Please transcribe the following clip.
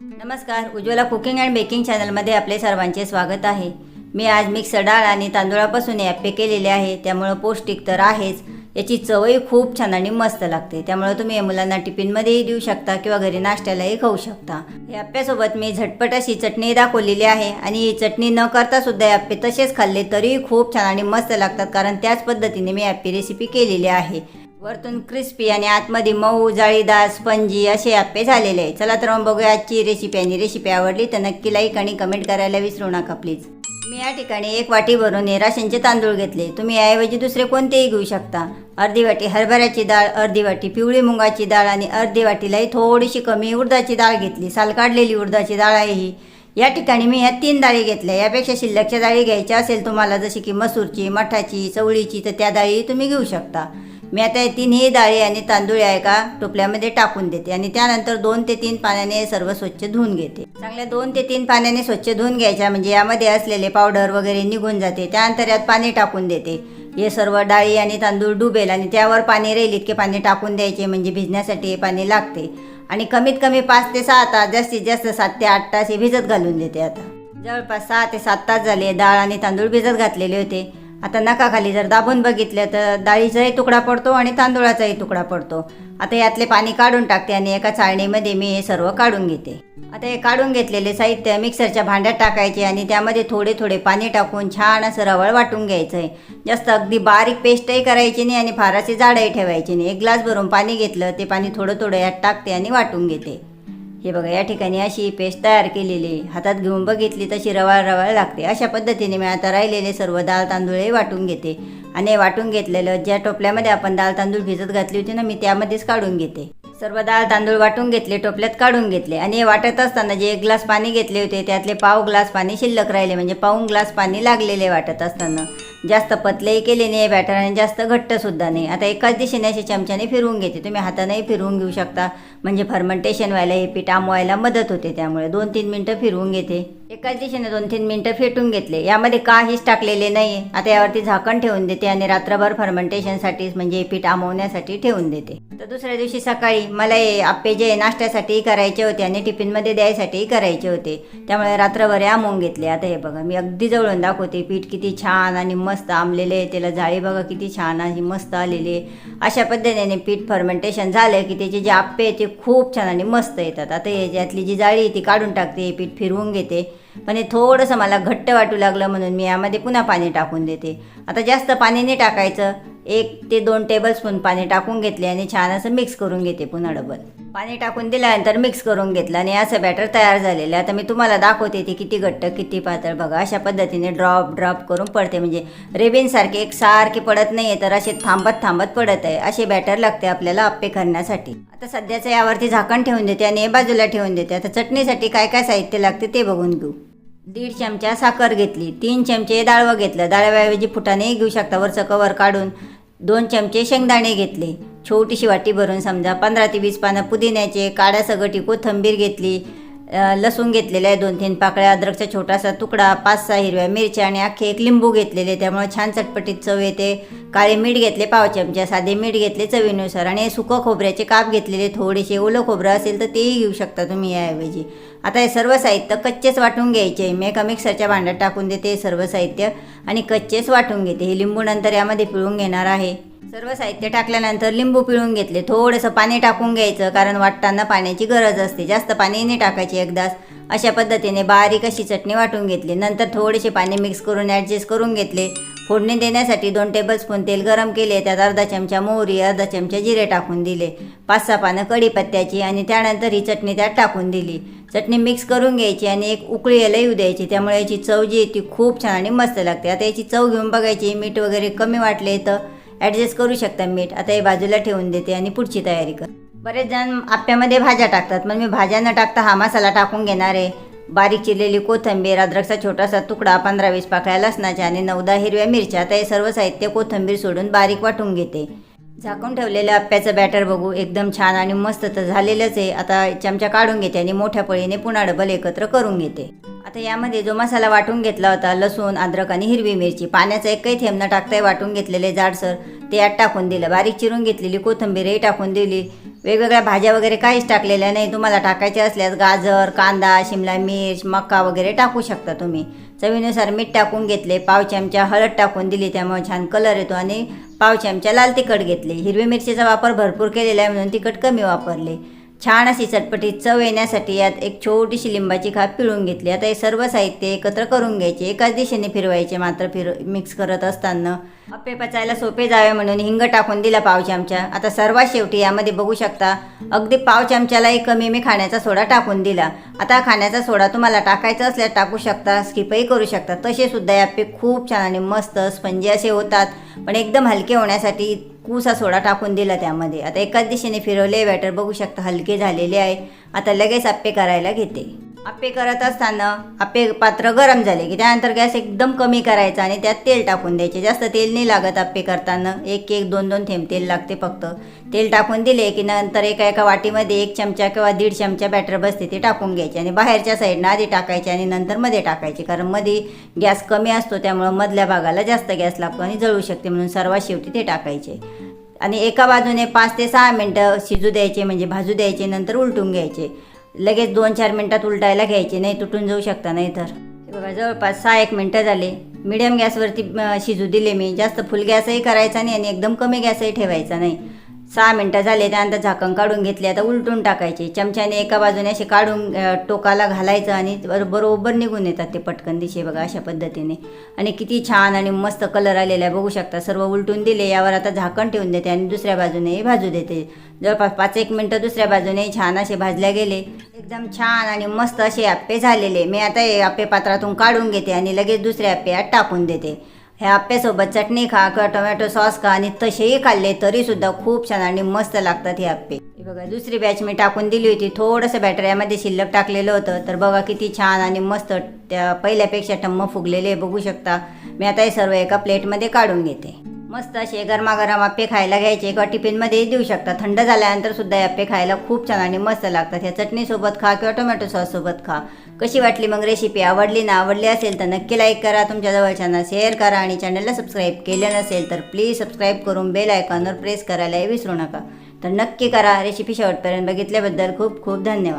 नमस्कार Ujjwala cooking and baking चॅनलमध्ये आपले सर्वांचे स्वागत आहे. मी आज मिक्स डाळ आणि तांदूळापासून ॲप्पे केलेले आहे. त्यामुळं पौष्टिक तर आहेच. याची चवही खूप छान आणि मस्त लागते. त्यामुळे तुम्ही या मुलांना टिफिनमध्येही देऊ शकता किंवा घरी नाश्त्यालाही खाऊ शकता. या अप्प्यासोबत मी झटपट अशी चटणी दाखवलेली आहे आणि ही चटणी न करता सुद्धा हे अप्पे तसेच खाल्ले तरीही खूप छान आणि मस्त लागतात. कारण त्याच पद्धतीने मी अप्पी रेसिपी केलेली आहे. वरतून क्रिस्पी आणि आतमध्ये मऊ जाळीदार स्पंजी असे आप्पे झालेले आहे चला तर मग बघूया आजची रेसिपी आणि रेसिपी आवडली तर नक्की लाईक आणि कमेंट करायला विसरू नका प्लीज मी या ठिकाणी एक वाटी भरून निराशांचे राशनचे तांदूळ घेतले. तुम्ही याऐवजी दुसरे कोणतेही घेऊ शकता. अर्धी वाटी हरभऱ्याची डाळ अर्धी वाटी पिवळी मुगाची डाळ आणि अर्धी वाटीलाही थोडीशी कमी उडदाची डाळ घेतली. साल काढलेली उडदाची डाळ आहे ही. या ठिकाणी मी ह्या तीन डाळी घेतल्या. यापेक्षा शिल्लकच्या डाळी घ्यायच्या असेल तुम्हाला जशी की मसूरची मठाची चवळीची तर त्या डाळी तुम्ही घेऊ शकता. मी आता हे तिन्ही डाळी आणि तांदूळ आहे का टोपल्यामध्ये टाकून देते आणि त्यानंतर दोन ते तीन पाण्याने सर्व स्वच्छ धुवून घेते. चांगल्या दोन ते तीन पाण्याने स्वच्छ धुवून घ्यायच्या म्हणजे यामध्ये असलेले पावडर वगैरे निघून जाते. त्यानंतर यात पाणी टाकून देते. हे सर्व डाळी आणि तांदूळ डुबेल आणि त्यावर पाणी राहील इतके पाणी टाकून द्यायचे म्हणजे भिजण्यासाठी हे पाणी लागते. आणि कमीत कमी पाच ते सहा तास जास्तीत जास्त सात ते आठ तास हे भिजत घालून देते आता. जवळपास सहा ते सात तास झाले डाळ आणि तांदूळ भिजत घातलेले होते. आता नकाखाली जर दाबून बघितलं तर डाळीचाही तुकडा पडतो आणि तांदूळाचाही तुकडा पडतो. आता यातले पाणी काढून टाकते आणि एका चाळणीमध्ये मी हे सर्व काढून घेते. आता हे काढून घेतलेले साहित्य मिक्सरच्या भांड्यात टाकायचे आणि त्यामध्ये थोडे थोडे पाणी टाकून छान असं रवळ वाटून घ्यायचं आहे जास्त अगदी बारीक पेस्टही करायची नाही आणि फाराचे जाडही ठेवायचे नाही. एक ग्लास भरून पाणी घेतलं ते पाणी थोडं थोडं यात टाकते आणि वाटून घेते. हे बघा या ठिकाणी अशी पेस्ट तयार केलेली हातात घेऊन बघितली तशी रवाळ रवाळ लागते. अशा पद्धतीने मी आता राहिलेले सर्व डाळ तांदूळही वाटून घेते. आणि हे वाटून घेतलेलं ज्या टोपल्यामध्ये आपण दाल तांदूळ भिजत घातली होती ना मी त्यामध्येच काढून घेते. सर्व डाळ तांदूळ वाटून घेतले टोपल्यात काढून घेतले. आणि वाटत असताना जे एक ग्लास पाणी घेतले होते त्यातले पाव ग्लास पाणी शिल्लक राहिले. म्हणजे पाऊन ग्लास पाणी लागलेले वाटत असताना. जास्त पतलेही केले नाही बॅटर आणि जास्त घट्टसुद्धा नाही. आता एकाच दिशेने असे चमच्याने फिरवून घेते. तुम्ही हातानेही फिरवून घेऊ शकता. म्हणजे फर्मेंटेशन व्हायला हे पीठ आंबवायला मदत होते त्यामुळे. दोन तीन मिनटं फिरवून घेते. एकाच दिशेने दोन तीन मिनटं फेटून घेतले. यामध्ये काहीच टाकलेले नाही आता यावरती झाकण ठेवून देते आणि रात्रभर फर्मेंटेशनसाठीच म्हणजे हे पीठ आंबवण्यासाठी ठेवून देते. तर दुसऱ्या दिवशी सकाळी मला हे आप्पे जे नाश्त्यासाठीही करायचे होते आणि टिफिनमध्ये द्यायसाठीही करायचे होते. त्यामुळे रात्रभर आमवून आंबवून घेतले. आता हे बघा मी अगदी जवळून दाखवते. पीठ किती छान आणि मस्त आंबलेले आहे. त्याला जाळी बघा किती छान अशी मस्त आलेली आहे. अशा पद्धतीने पीठ फर्मेंटेशन झालं की त्याचे जे आप्पे आहे ते खूप छान आणि मस्त येतात. आता याच्यातली जी जाळी आहे ती काढून टाकते पीठ फिरवून घेते. पण हे थोडंसं मला घट्ट वाटू लागलं म्हणून मी यामध्ये पुन्हा पाणी टाकून देते. आता जास्त पाणी नाही टाकायचं. एक ते दोन टेबलस्पून पाणी टाकून घेतले आणि छान असं मिक्स करून घेते पुन्हा डबल. पाणी टाकून दिल्यानंतर मिक्स करून घेतलं आणि असं बॅटर तयार झालेलं आहे आता मी तुम्हाला दाखवते ते किती घट्ट किती पातळ. बघा अशा पद्धतीने ड्रॉप ड्रॉप करून पडते. म्हणजे रेबिनसारखे एक सारखे पडत नाही आहे तर असे थांबत थांबत पडत आहे. असे बॅटर लागते आपल्याला आप्पे करण्यासाठी. आता सध्याचं यावरती झाकण ठेवून देते आणि बाजूला ठेवून देते. आता चटणीसाठी काय काय साहित्य लागते ते बघून घेऊ. दीड चमचा साखर घेतली तीन चमचे डाळवं घेतलं. डाळव्याऐवजी फुटानेही घेऊ शकता. वरचं कवर काढून दोन चमचे शेंगदाणे घेतले. छोटीशी वाटी भरून समजा पंधरा ते वीस पानं पुदिन्याचे काड्या सगटी कोथंबीर घेतली लसूण घेतलेलं आहे दोन तीन पाकळ्या अद्रकचा छोटासा तुकडा पाच सहा हिरव्या मिरच्या आणि अख्खे एक लिंबू घेतलेले त्यामुळे छान चटपटीत चव येते. काळे मीठ घेतले पाव चमचा साधे मीठ घेतले चवीनुसार आणि सुकं खोबऱ्याचे काप घेतलेले थोडेसे ओलं खोबरं असेल तर तेही घेऊ शकता तुम्ही याऐवजी. आता हे सर्व साहित्य कच्चेच वाटून घ्यायचे. मी एका मिक्सरच्या भांड्यात टाकून देते हे सर्व साहित्य आणि कच्चेच वाटून घेते. हे लिंबू नंतर यामध्ये पिळून घेणार आहे. सर्व साहित्य टाकल्यानंतर लिंबू पिळून घेतले. थोडंसं पाणी टाकून घ्यायचं कारण वाटताना पाण्याची गरज असते. जास्त पाणी नाही टाकायची एकदाच. अशा पद्धतीने बारीक अशी चटणी वाटून घेतली. नंतर थोडेसे पाणी मिक्स करून ॲडजस्ट करून घेतले. फोडणी देण्यासाठी दोन टेबलस्पून तेल गरम केले. त्यात अर्धा चमचा मोहरी अर्धा चमचा जिरे टाकून दिले. पाच सहा पानं कढीपत्त्याची आणि त्यानंतर ही चटणी त्यात टाकून दिली. चटणी मिक्स करून घ्यायची आणि एक उकळी याला येऊ द्यायची. त्यामुळे याची चव जी आहे ती खूप छान आणि मस्त लागते. आता याची चव घेऊन बघायची. मीठ वगैरे कमी वाटले तर ॲडजस्ट करू शकता मीठ. आता हे बाजूला ठेवून देते आणि पुढची तयारी कर. बरेच जण आप्यामध्ये भाज्या टाकतात मग मी भाज्या न टाकता हा मसाला टाकून घेणार आहे. बारीक चिरलेली कोथंबीर अद्रकचा छोटासा तुकडा पंधरा वीस पाकळ्या लसणाच्या आणि नऊदा हिरव्या मिरच्या. आता हे सर्व साहित्य कोथंबीर सोडून बारीक वाटून घेते. झाकून ठेवलेलं आप्याचं बॅटर बघू. एकदम छान आणि मस्त तर झालेलंच आहे. आता चमचा काढून घेते आणि मोठ्या पळीने पुन्हा डबल एकत्र करून घेते. आता यामध्ये जो मसाला वाटून घेतला होता लसूण अद्रक आणि हिरवी मिरची पाण्याचा एकही थेंब न टाकताय वाटून घेतलेले जाडसर ते यात टाकून दिलं. बारीक चिरून घेतलेली कोथिंबीरही टाकून दिली. वेगवेगळ्या भाज्या वगैरे काहीच टाकलेल्या नाही. तुम्हाला टाकायच्या असल्यास गाजर कांदा शिमला मिर्च मका वगैरे टाकू शकता तुम्ही. चवीनुसार मीठ टाकून घेतले पाव चमचा हळद टाकून दिली त्यामुळे छान कलर येतो आणि पाव चमचा लाल तिखट घेतले. हिरवी मिरचीचा वापर भरपूर केलेला आहे म्हणून तिखट कमी वापरले. छान अशी चटपटीत चव येण्यासाठी यात एक छोटीशी लिंबाची खाप पिळून घेतली. आता हे सर्व साहित्य एकत्र करून घ्यायचे. एकाच दिशेने फिरवायचे. मात्र फिर मिक्स करत असताना अप्पे पचायला सोपे जावे म्हणून हिंग टाकून दिला पाव चमचा. आता सर्वात शेवटी यामध्ये बघू शकता अगदी पाव चमच्यालाही कमी मी खाण्याचा सोडा टाकून दिला. आता खाण्याचा सोडा तुम्हाला टाकायचा असल्यास टाकू शकता स्किपही करू शकता. तसे सुद्धा हे अप्पे खूप छान आणि मस्त स्पंजी असे होतात. पण एकदम हलके होण्यासाठी कुसा सोडा टाकून दिला त्यामध्ये. आता एकाच दिशेने फिरवले बॅटर बघू शकता हलके झालेले आहे. आता लगेच आप्पे करायला घेते. आप्पे करत असताना आप्पे पात्र गरम झाले की त्यानंतर गॅस एकदम कमी करायचा आणि त्यात तेल टाकून द्यायचे. जास्त तेल नाही लागत आपे करताना. एक एक दोन दोन थेंब तेल लागते फक्त. तेल टाकून दिले की नंतर एका एका वाटीमध्ये एक चमचा किंवा दीड चमचा बॅटर बसते ते टाकून घ्यायचे आणि बाहेरच्या साईडनं आधी टाकायचे आणि नंतर मध्ये टाकायचे. कारण मध्ये गॅस कमी असतो त्यामुळं मधल्या भागाला जास्त गॅस लागतो आणि जळू शकते म्हणून सर्वात शेवटी ते टाकायचे. आणि एका बाजूने पाच ते सहा मिनटं शिजू द्यायचे म्हणजे भाजू द्यायचे नंतर उलटून घ्यायचे. लगेच दोन चार मिनटात उलटायला घ्यायचे नाही तुटून जाऊ शकता नाही तर. बघा जवळपास सहा एक मिनटं झाले. मिडियम गॅसवरती शिजू दिले मी. जास्त फुल गॅसही करायचा नाही आणि एकदम कमी गॅसही ठेवायचा नाही. सहा मिनटं झाले त्यानंतर झाकण काढून घेतले आता उलटून टाकायचे. चमच्याने एका बाजूने असे काढून टोकाला घालायचं आणि बरोबर निघून येतात ते पटकन दिशे बघा अशा पद्धतीने. आणि किती छान आणि मस्त कलर आलेला आहे बघू शकता. सर्व उलटून दिले यावर आता झाकण ठेवून देते आणि दुसऱ्या बाजूनेही भाजू देते. जवळपास पाच एक मिनटं दुसऱ्या बाजूने छान असे भाजल्या गेले. एकदम छान आणि मस्त असे आप्पे झालेले. मी आता हे आप्पे पात्रातून काढून घेते आणि लगेच दुसरे आप्पे टाकून देते. ह्या आप्प्यासोबत चटणी खा किंवा टोमॅटो सॉस खा आणि तसेही खाल्ले तरीसुद्धा खूप छान आणि मस्त लागतात हे आप्पे हे बघा दुसरी बॅच मी टाकून दिली होती. थोडंसं बॅटर यामध्ये शिल्लक टाकलेलं होतं. तर बघा किती छान आणि मस्त त्या पहिल्यापेक्षा टम्म फुगलेले बघू शकता मी आता हे सर्व एका प्लेटमध्ये काढून घेते. मस्त असे गरमागरम आप्पे खायला घ्यायचे. किंवा टिफिनमध्ये देऊ शकता. थंड झाल्यानंतर सुद्धा हे आप्पे खायला खूप छान आणि मस्त लागतात. ह्या चटणीसोबत खा किंवा टोमॅटो सॉससोबत खा. कशी वाटली मग रेसिपी आवडली ना आवडली असेल तर नक्की लाईक करा. तुमच्या जवळच्यांना शेअर करा आणि चॅनलला सबस्क्राईब केलं नसेल तर प्लीज सबस्क्राईब करून बेल आयकॉनवर प्रेस करायलाही विसरू नका. तर नक्की करा. रेसिपी शेवटपर्यंत बघितल्याबद्दल खूप खूप धन्यवाद.